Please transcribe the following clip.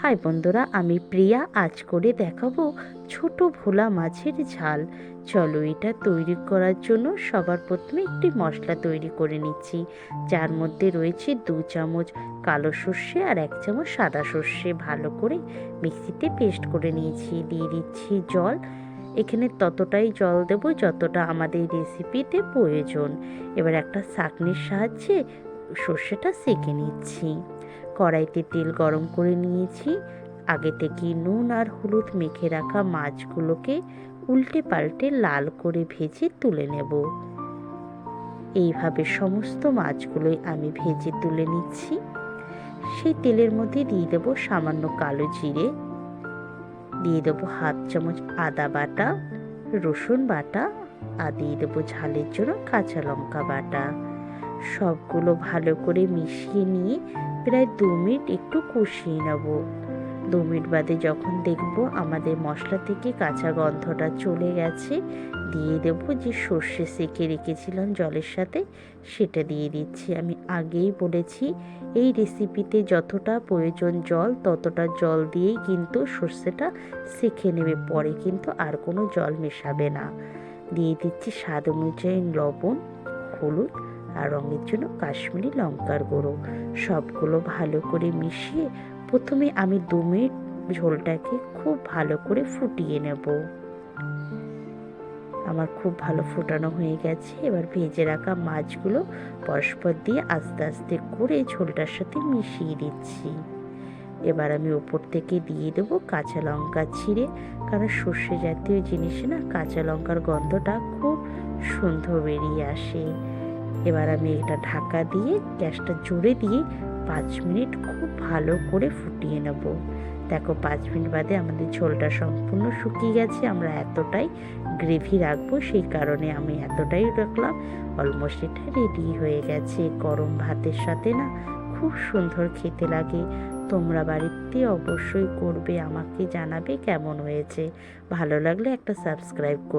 High বন্ধুরা, আমি প্রিয়া। আজ করে দেখাবো ছোট ভোলা মাছের ঝাল। চলো এটা তৈরি করার জন্য সবার প্রথমে একটি মশলা তৈরি করে নিচ্ছি। যার মধ্যে রয়েছে দু চামচ কালো সর্ষে আর এক চামচ সাদা সর্ষে। ভালো করে মিক্সিতে পেস্ট করে নিয়েছি, দিয়ে দিচ্ছি জল। এখানে ততটাই জল দেব যতটা আমাদের রেসিপিতে প্রয়োজন। এবার একটা শাকনির সাহায্যে সর্ষেটা সেঁকে নিচ্ছি। কড়াইতে তেল গরম করে নিয়েছি। আগে থেকে নুন আর হলুদ মেখে রাখা মাছগুলোকে উল্টে পাল্টে লাল করে ভেজে তুলে নেব। এইভাবে সমস্ত মাছগুলোই আমি ভেজে তুলে নিচ্ছি। সেই তেলের মধ্যে দিয়ে দেবো সামান্য কালো জিরে। দিয়ে দেবো হাফ চামচ আদা বাটা, রসুন বাটা আর দিয়ে দেবো ঝালের জন্য কাঁচা লঙ্কা বাটা। সবগুলো ভালো করে মিশিয়ে নিয়ে প্রায় দু মিনিট একটু কষিয়ে নেব। দু মিনিট বাদে যখন দেখব আমাদের মশলা থেকে কাঁচা গন্ধটা চলে গেছে, দিয়ে দেব যে সর্ষে সেকে রেখেছিলাম জলের সাথে, সেটা দিয়ে দিচ্ছি। আমি আগেই বলেছি, এই রেসিপিতে যতটা প্রয়োজন জল, ততটা জল দিয়েই কিন্তু সর্ষেটা সেকে নেবে, পরে কিন্তু আর কোনো জল মেশাবে না। দিয়ে দিচ্ছি স্বাদ অনুযায়ী লবণ, হলুদ আর রঙের জন্য কাশ্মীরি লঙ্কার গুঁড়ো। সবগুলো ভালো করে মিশিয়ে প্রথমে আমি দু মিনিট ঝোলটাকে খুব ভালো করে ফুটিয়ে নেব। আমার খুব ভালো ফোটানো হয়ে গেছে। এবার ভেজে রাখা মাছগুলো পরস্পর দিয়ে আস্তে আস্তে করে ঝোলটার সাথে মিশিয়ে দিচ্ছি। এবার আমি ওপর থেকে দিয়ে দেবো কাঁচা লঙ্কা ছিঁড়ে, কারণ সর্ষে জাতীয় জিনিসে না কাঁচা লঙ্কার গন্ধটা খুব সুন্দর বেরিয়ে আসে। এবার আমি এটা ঢাকা দিয়ে গ্যাসটা জুড়ে দিয়ে পাঁচ মিনিট খুব ভালো করে ফুটিয়ে নেব। দেখো, পাঁচ মিনিট বাদে আমাদের ঝোলটা সম্পূর্ণ শুকিয়ে গেছে। আমরা এতটাই গ্রেভি রাখব, সেই কারণে আমি এতটাই রাখলাম। অলমোস্ট এটা রেডি হয়ে গেছে। গরম ভাতের সাথে না খুব সুন্দর খেতে লাগে। তোমরা বাড়িতে অবশ্যই করবে, আমাকে জানাবে কেমন হয়েছে। ভালো লাগলে একটা সাবস্ক্রাইব কর।